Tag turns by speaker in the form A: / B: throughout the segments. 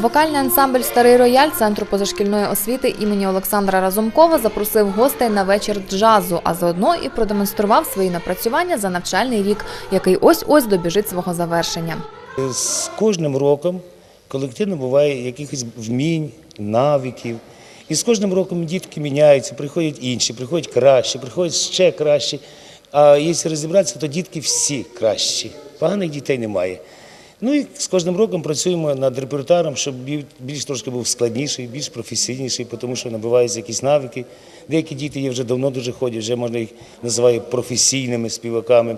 A: Вокальний ансамбль Старий рояль центру позашкільної освіти імені Олександра Разумкова запросив гостей на вечір джазу, а заодно і продемонстрував свої напрацювання за навчальний рік, який ось ось добіжить свого завершення.
B: З кожним роком колектив набуває якихось вмінь, навиків. І з кожним роком дітки міняються, приходять інші, приходять кращі, приходять ще кращі. А якщо розібратися, то дітки всі кращі. Поганих дітей немає. Ну і з кожним роком працюємо над репертуаром, щоб бі- більш трошки був складніший, більш професійніший, тому що набуваються якісь навики. Деякі діти є вже давно дуже ходять, вже можна їх називати професійними співаками,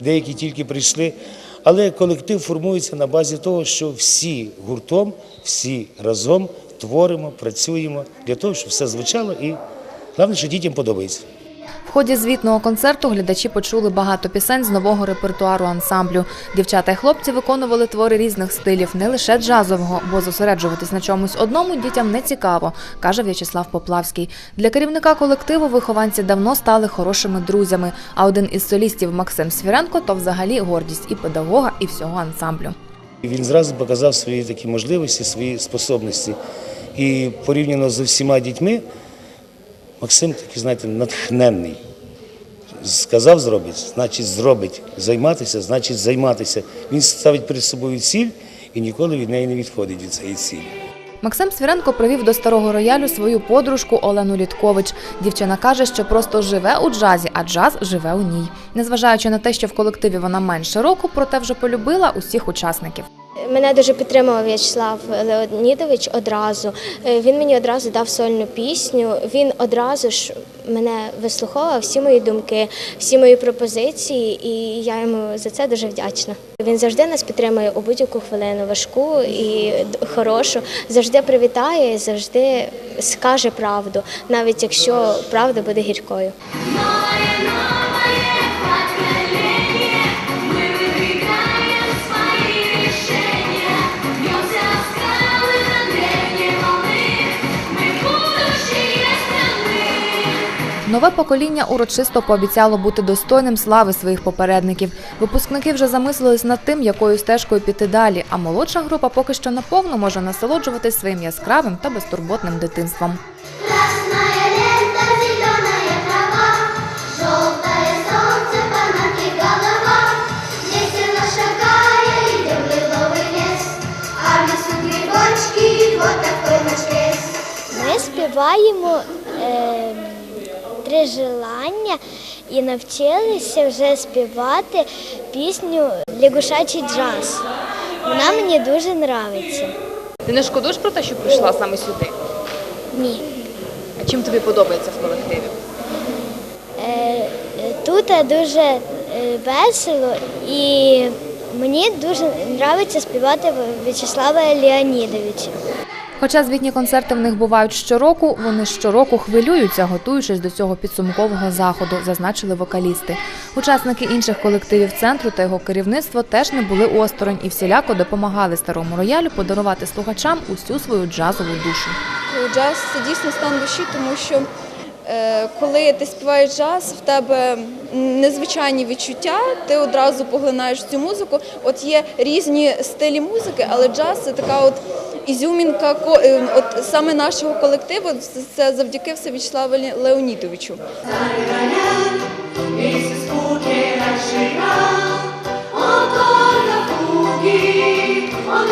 B: деякі тільки прийшли. Але колектив формується на базі того, що всі гуртом, всі разом творимо, працюємо для того, щоб все звучало і головне, що дітям подобається.
A: В ході звітного концерту глядачі почули багато пісень з нового репертуару ансамблю. Дівчата і хлопці виконували твори різних стилів, не лише джазового, бо зосереджуватись на чомусь одному дітям не цікаво, каже В'ячеслав Поплавський. Для керівника колективу вихованці давно стали хорошими друзями. А один із солістів Максим Свіренко то взагалі гордість і педагога, і всього ансамблю.
B: Він зразу показав свої такі можливості, свої способності. І порівняно з всіма дітьми, Максим такий, знаєте, натхненний. Сказав зробить, значить зробить. Займатися, значить займатися. Він ставить перед собою ціль і ніколи від неї не відходить від цієї цілі.
A: Максим Свіренко привів до старого роялю свою подружку Олену Літкович. Дівчина каже, що просто живе у джазі, а джаз живе у ній. Незважаючи на те, що в колективі вона менше року, проте вже полюбила усіх учасників.
C: Мене дуже підтримав В'ячеслав Леонідович одразу. Е, Він мені одразу дав сольну пісню. Він одразу ж мене вислуховував всі мої думки, всі мої пропозиції, і я йому за це дуже вдячна. Він завжди нас підтримує у будь-яку хвилину, важку і хорошу. Завжди привітає, завжди скаже правду, навіть якщо правда буде гіркою.
A: Нове покоління урочисто пообіцяло бути достойним слави своїх попередників. Випускники вже замислились над тим, якою стежкою піти далі. А молодша група поки що наповно може насолоджуватись своїм яскравим та безтурботним дитинством.
C: Ми співаємо е, три желання і навчилися вже співати пісню Лягушачий джаз. Вона мені дуже подобається.
A: Ти не шкодуєш про те, що прийшла саме сюди?
C: Ні.
A: А чим тобі подобається в колективі?
C: Е, тут дуже е, весело і мені дуже подобається співати В'ячеслава Леонідовича.
A: Хоча звітні концерти в них бувають щороку, вони щороку хвилюються, готуючись до цього підсумкового заходу, зазначили вокалісти. Учасники інших колективів центру та його керівництво теж не були осторонь і всіляко допомагали старому роялю подарувати слухачам усю свою джазову душу.
D: Джаз це дійсно стан душі, тому що коли ти співаєш джаз, в тебе незвичайні відчуття, ти одразу поглинаєш цю музику. От є різні стилі музики, але джаз це така от ізюмінка е, от саме нашого колективу. Це- завдяки все Ле- Леонідовичу.
E: Он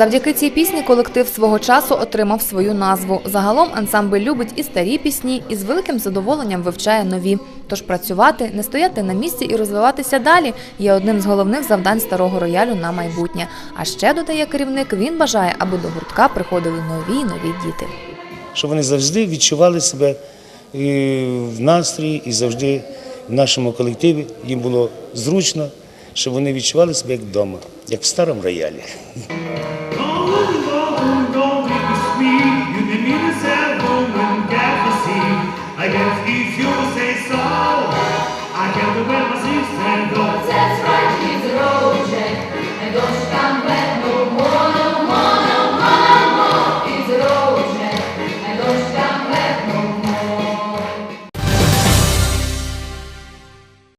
A: Завдяки цій пісні колектив свого часу отримав свою назву. Загалом ансамбль любить і старі пісні, і з великим задоволенням вивчає нові. Тож працювати, не стояти на місці і розвиватися далі є одним з головних завдань старого роялю на майбутнє. А ще додає керівник, він бажає, аби до гуртка приходили нові й нові діти.
B: Щоб вони завжди відчували себе і в настрої і завжди в нашому колективі їм було зручно, щоб вони відчували себе як вдома, як в старому роялі.
F: I
E: going,